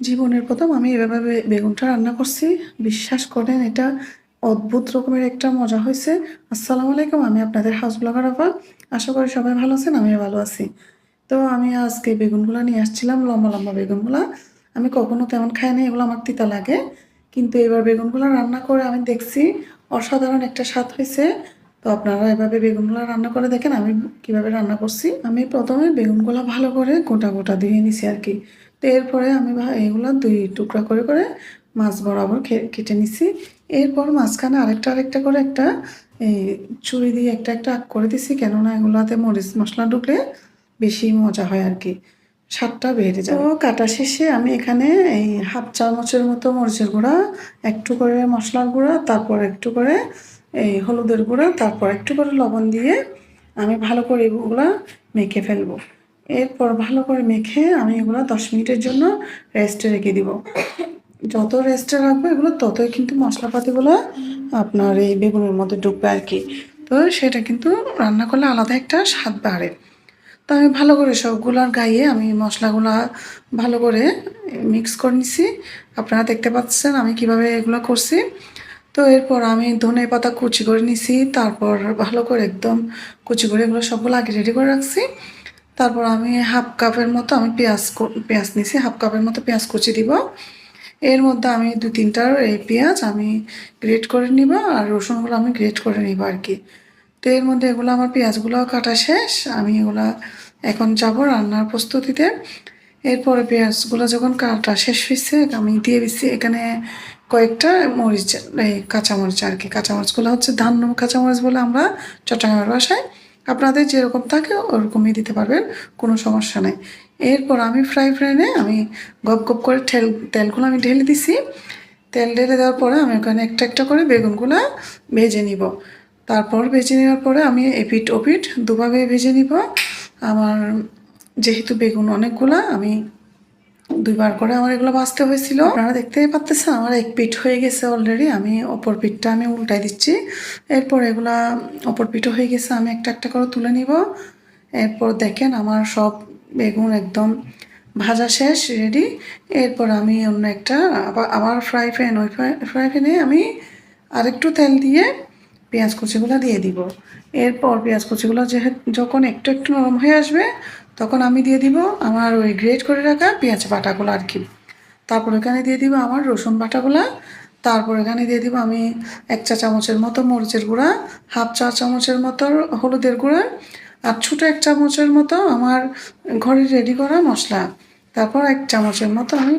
জীবনের প্রথম আমি এভাবে বেগুনটা রান্না করছি। বিশ্বাস করেন, এটা অদ্ভুত রকমের একটা মজা হয়েছে। আসসালামু আলাইকুম, আমি আপনাদের হাউস ব্লগার আপা আশা করি সবাই ভালো আছেন, আমিও ভালো আছি। তো আমি আজকে বেগুনগুলো নিয়ে আসছিলাম, লম্বা লম্বা বেগুনগুলা। আমি কখনো তেমন খাই খাইনি এগুলো আমার তিতা লাগে। কিন্তু এবার বেগুনগুলো রান্না করে আমি দেখছি, অসাধারণ একটা স্বাদ হয়েছে। তো আপনারা এভাবে বেগুনগুলো রান্না করে দেখেন, আমি কীভাবে রান্না করছি। আমি প্রথমে বেগুনগুলো ভালো করে গোটা গোটা দিয়ে নিছি আর কি তো এরপরে আমি এগুলো দুই টুকরা করে করে মাছ বরাবর কেটে নিছি। এরপর মাঝখানে আরেকটা আরেকটা করে একটা, এই ছুরি দিয়ে একটা একটা আগ করে দিছি, কেননা এগুলোতে মরিচ মশলা ঢুকলে বেশি মজা হয় আর কি স্বাদটা বেড়ে তো কাটা শেষে আমি এখানে এই হাফ চামচের মতো মরিচের গুঁড়া, একটু করে মশলার গুঁড়া, তারপর একটু করে এই হলুদের গুঁড়া, তারপর একটু করে লবণ দিয়ে আমি ভালো করে এগুলা মেখে ফেলব। এরপর ভালো করে মেখে আমি এগুলো দশ মিনিটের জন্য রেস্টে রেখে দিব। যত রেস্টে রাখব, এগুলো ততই কিন্তু মশলাপাতিগুলো আপনার এই বেগুনের মধ্যে ঢুকবে আর কি। তো সেটা কিন্তু রান্না করলে আলাদা একটা স্বাদ বাড়ে। তো আমি ভালো করে সবগুলার গায়ে আমি মশলাগুলা ভালো করে মিক্স করে নিছি। আপনারা দেখতে পাচ্ছেন আমি কীভাবে এগুলো করছি। তো এরপর আমি ধনে পাতা কুচি করে নিছি, তারপর ভালো করে একদম কুচি করে এগুলো সবগুলো আগে রেডি করে রাখছি। তারপর আমি হাফ কাপের মতো আমি পেঁয়াজ পেঁয়াজ নিছি হাফ কাপের মতো পেঁয়াজ কুচি দিব। এর মধ্যে আমি দু তিনটার এই পেঁয়াজ আমি গ্রেট করে নিব আর রসুনগুলো আমি গ্রেট করে নিব আর কি। তো এর মধ্যে এগুলো আমার পেঁয়াজগুলো কাটা শেষ, আমি এগুলা এখন যাব রান্নার প্রস্তুতিতে। এরপরে পেঁয়াজগুলো যখন কাটা শেষ হয়েছে আমি দিয়ে দিচ্ছি এখানে কয়েকটা মরিচ, এই কাঁচামরিচ আর কি, কাঁচামরিচগুলো হচ্ছে ধান কাঁচামরিচ বলে আমরা চট্টগ্রামের ভাষায়। আপনাদের যেরকম থাকে ওরকমই দিতে পারবেন, কোনো সমস্যা নেই। এরপর আমি ফ্রাই প্যানে আমি গপ গপ করে ঠেল, তেলগুলো আমি ঢেলে দিছি। তেল ঢেলে দেওয়ার পরে আমি ওখানে একটা একটা করে বেগুনগুলো ভেজে নিব। তারপর ভেজে নেওয়ার পরে আমি এপিট ওপিট দুভাবে ভেজে নিব। আমার যেহেতু বেগুন অনেকগুলা, আমি দুইবার করে আমার এগুলো বাঁচতে হয়েছিল। আপনারা দেখতেই পাচ্ছেন আমার এক পিঠ হয়ে গেছে অলরেডি আমি অপর পিঠটা আমি উল্টাই দিচ্ছি। এরপর এগুলা অপর পিঠও হয়ে গেছে, আমি একটা একটা করে তুলে নিব। এরপর দেখেন আমার সব বেগুন একদম ভাজা শেষ রেডি এরপর আমি অন্য একটা, আবার আবার ফ্রাই প্যান ওই ফ্রাই প্যানে আমি আরেকটু তেল দিয়ে পেঁয়াজ কুচিগুলো দিয়ে দিব। এরপর পেঁয়াজ কুচিগুলো যেহেতু যখন একটু একটু নরম হয়ে আসবে, তখন আমি দিয়ে দিব আমার ওই গ্রেট করে রাখা পেঁয়াজ বাটাগুলো আর কি। তারপর এখানে দিয়ে দিব আমার রসুন বাটাগুলো। তারপর এখানে দিয়ে দিব আমি এক চা চামচের মতো মরিচের গুঁড়া, হাফ চা চামচের মতো হলুদের গুঁড়া আর ছোটো এক চামচের মতো আমার ঘরে রেডি করা মশলা। তারপর এক চামচের মতো আমি